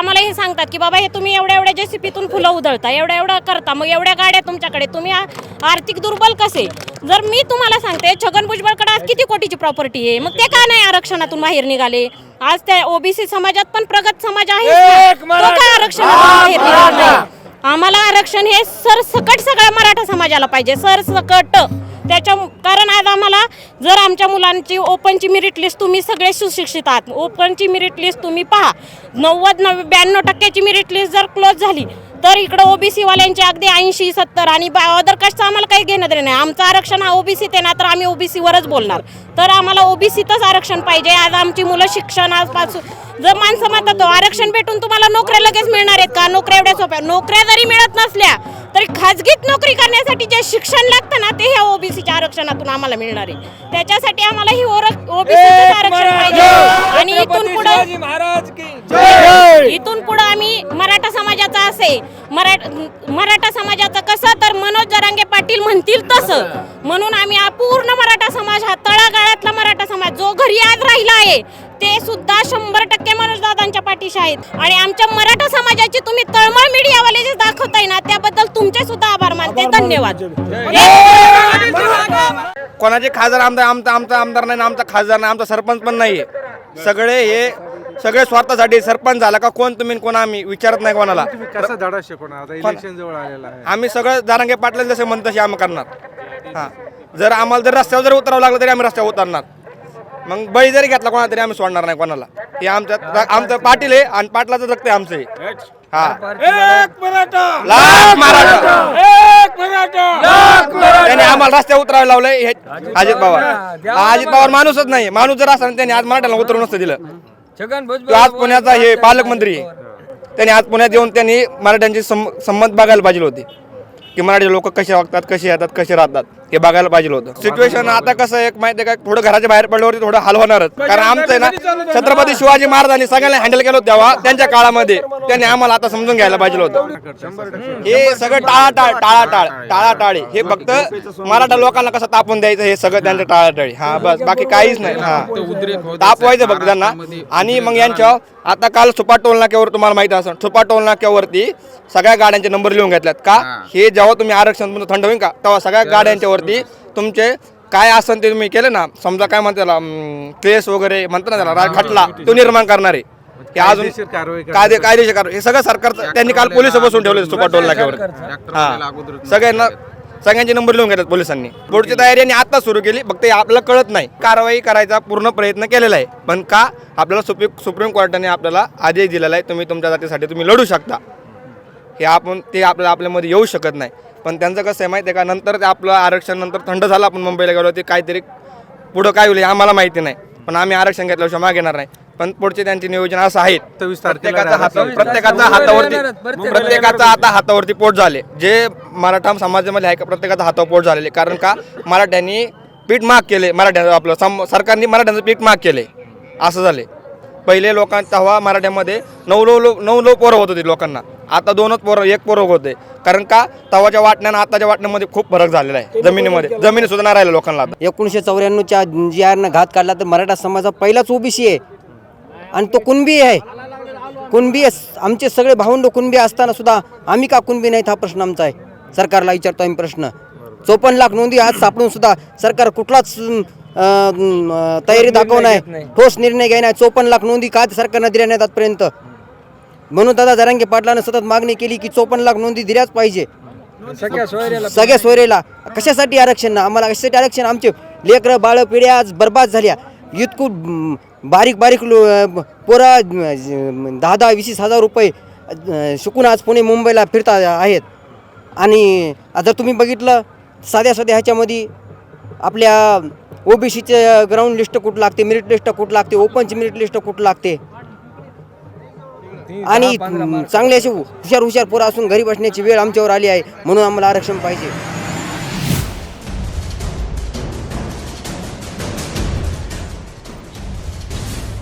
आम्हाला हे सांगतात की बाबा हे तुम्ही एवढ्या एवढ्या जेसीपीतून फुलं उधळता एवढ्या एवढं करता मग एवढ्या गाड्या तुमच्याकडे तुम्ही आर्थिक दुर्बल कसे? जर मी तुम्हाला सांगते छगन भुजबळकडे आज किती कोटीची प्रॉपर्टी आहे? मग ते का नाही आरक्षणातून बाहेर निघाले? आज त्या ओबीसी समाजात पण प्रगत समाज आहे. तो का आरक्षणातून बाहेर निघाला? आम्हाला आरक्षण हे सरसकट सगळ्या मराठा समाजाला पाहिजे. सरसकट. त्याच्या कारण आज आम्हाला जर आमच्या मुलांची ओपनची मेरिट लिस्ट तुम्ही सगळे सुशिक्षित आहात. ओपनची मेरिट लिस्ट तुम्ही पहा. नव्वद नव्वे ब्याण्णव टक्क्याची मेरिट लिस्ट जर क्लोज झाली तर इकडं ओबीसी वाल्यांची अगदी ऐंशी सत्तर आणि अदर कास्टचं आम्हाला काही घेणं देणं नाही. आमचं आरक्षण हा ओबीसीत येणार ना तर आम्ही ओबीसीवरच बोलणार. तर आम्हाला ओबीसीतच आरक्षण पाहिजे. आज आमची मुलं शिक्षणापासून जर माणसं म्हणतात "तो आरक्षण भेटून तुम्हाला नोकऱ्या लगेच मिळणार आहेत का? नोकऱ्या एवढ्या सोप्या नोकऱ्या जरी मिळत नसल्या तरी खाजगीत नोकरी करण्यासाठी जे शिक्षण लागतं ना ते ह्या ओबीसीच्या आरक्षणातून आम्हाला मिळणार आहे. त्याच्यासाठी आम्हाला ही ओबीसीचं आरक्षण पाहिजे. आणि इथून पुढे महाराज की इथून पुढे आम्ही मराठा समाजाचा असे मराठ मराठा समाजाचं कसं तर मनोज जरांगे पाटील म्हणतील तसं. म्हणून आम्ही हा पूर्ण मराठा समाज हा तळागाळातला मराठा समाज जो घरी आज राहिला आहे ते सुद्धा शंभर टक्के मनोजदादांच्या पाठीशी आहेत. आणि आमच्या मराठा समाजाची तुम्ही तळमळ मीडियावाले जे दाखवताय ना त्याबद्दल तुमचे सुद्धा आभार मानते. धन्यवाद. कोणाचे खासदार आमदार आमचा आमचा आमदार नाही आमचा खासदार नाही आमचा सरपंच पण नाहीये. सगळे हे सगळे स्वार्थासाठी सरपंच झाला का कोण तुम्ही कोण आम्ही? विचारत नाही कोणाला. तुम्ही कसा धडा शिकवणार. आता इलेक्शन जवळ आलेलं आहे. आम्ही सगळं जारांगे पाटले जसे म्हणत तसे आम्ही करणार. हां. जर आम्हाला जर रस्त्यावर जर उतरावं लागलं तरी आम्ही रस्त्यावर उतरणार. मग बळी जरी घेतला कोणाला तरी आम्ही सोडणार नाही कोणाला. हे आमच्या आमचं पाटील आहे आणि पाटलाचं रक्त आहे आमचं. हा. एक मराठा. लाख मराठा. एक मराठा. त्यांनी आम्हाला रस्त्यावर उतरायला लावलंय. हे अजित पवार. हा अजित पवार माणूसच नाही. माणूस जर असता ना त्यांनी आज मराठ्याला उतरवून नसतं दिलं. छगन तो आज पुण्याचा हे पालकमंत्री आहे. त्यांनी आज पुण्यात येऊन त्यांनी मराठ्यांची सम संमत बघायला पाहिजे होती. की मराठी लोक कसे वागतात कसे येतात कसे राहतात. हे बघायला पाहिजे होतं. सिच्युएशन आता कसं एक माहिती का थोडं घराच्या बाहेर पडल्यावरती थोडं हाल होणारच. कारण आमचं आहे ना छत्रपती शिवाजी महाराजांनी सगळ्यांना हँडल केलं होतं तेव्हा त्यांच्या काळामध्ये. त्यांनी आम्हाला आता समजून घ्यायला पाहिजे होतं. हे सगळं टाळाटाळ टाळाटाळ टाळाटाळी. हे फक्त मराठा लोकांना कसं तापून द्यायचं हे सगळं त्यांचं टाळाटाळी. हा बस. बाकी काहीच नाही. हा. तापवायचं फक्त त्यांना. आणि मग यांच्या आता काल सुपा टोल नाक्यावर तुम्हाला माहिती असेल सुपा टोल नाक्यावरती सगळ्या गाड्यांचे नंबर लिहून घेतल्यात. का? हे. जेव्हा तुम्ही आरक्षण थंड होईल का? तेव्हा सगळ्या गाड्यांच्या वरती तुमचे काय असेल ते तुम्ही केलं ना समजा काय म्हणतात त्याला वगैरे म्हणतात ना त्याला खटला तो निर्माण करणार. आहे अजून. कायदे कायदेशीर कारवाई. हे सगळं सरकार त्यांनी काल पोलीस बसून ठेवले सुपा टोल नाक्यावर. हा. सगळ्यांना सगळ्यांचे नंबर लिहून घेतात पोलिसांनी. पुढची तयारी यांनी आता सुरू केली. फक्त आपल्याला कळत नाही. कारवाई करायचा पूर्ण प्रयत्न केलेला आहे. पण का आपल्याला सुप्रीम सुप्रीम कोर्टाने आपल्याला आदेश दिलेला आहे. तुम्ही तुमच्या जातीसाठी तुम्ही लढू शकता. हे आपण ते आपल्याला आपल्यामध्ये येऊ शकत नाही. पण त्यांचं कसं आहे माहिती आहे का? नंतर ते आपलं आरक्षण नंतर थंड झालं आपण मुंबईला गेलो ते काहीतरी पुढं काय होईल हे आम्हाला माहिती नाही. पण आम्ही आरक्षण घेतल्याशिवाय मागे घेणार नाही. पण पुढचे त्यांचे नियोजन असं आहे तारखेला प्रत्येकाचा हात राहणार. प्रत्येकाचा हातावरती प्रत्येकाचा आता हातावरती पोट झाले. जे मराठा समाजामध्ये आहे का प्रत्येकाचा हातावर पोट झालेले. कारण का? मराठ्यांनी पीठ माग केले. मराठ्या आपलं सम सरकारने मराठ्यांचं पीठ माग केले. असं झाले. पहिले लोकांचा हवा मराठ्यामध्ये नऊ नऊ लो नऊ नऊ पोरं होत होती लोकांना. आता दोनच पोरं एक पोरं होते कारण का? तवाच्या वाटण्यानं आताच्या वाटण्यामध्ये खूप फरक झालेला आहे जमिनीमध्ये. जमिनी सुद्धा नाही राहिल्या लोकांना आता. एकोणीसशे चौऱ्याण्णवच्या जी आरनं घात काढला तर मराठा समाजा पहिलाच ओबीसी आहे. आणि तो कुणबी आहे. कुणबी आहे. आमचे सगळे भावंड कुणबी असताना सुद्धा आम्ही का कुणबी नाहीत हा प्रश्न आमचा आहे. सरकारला विचारतो आम्ही प्रश्न. चोपन्न लाख नोंदी आज सापडून सुद्धा सरकार कुठलाच तयारी दाखवून आहे. ठोस निर्णय घ्यायला चोपन्न लाख नोंदी का सरकारनं दिल्या नाहीत आजपर्यंत. म्हणून दादा जरांगे पाटलानं सतत मागणी केली की चोपन्न लाख नोंदी दिल्याच पाहिजे. सगळ्या सोयरेला कशासाठी आरक्षण ना? आम्हाला कशासाठी आरक्षण? आमचे लेकरं बाळ पिढ्या आज बर्बाद झाल्या. इतकू बारीक बारीक लो पोरा दहा दहा वीस वीस हजार रुपये शिकून आज पुणे मुंबईला फिरता आहेत. आणि जर तुम्ही बघितलं साध्या साध्या ह्याच्यामध्ये आपल्या ओबीसीचे ग्राउंड लिस्ट कुठं लागते मेरिट लिस्ट कुठं लागते ओपनची मेरिट लिस्ट कुठं लागते? आणि चांगले असे हुशार हुशार पोरं असून घरी बसण्याची वेळ आमच्यावर आली आहे म्हणून आम्हाला आरक्षण पाहिजे.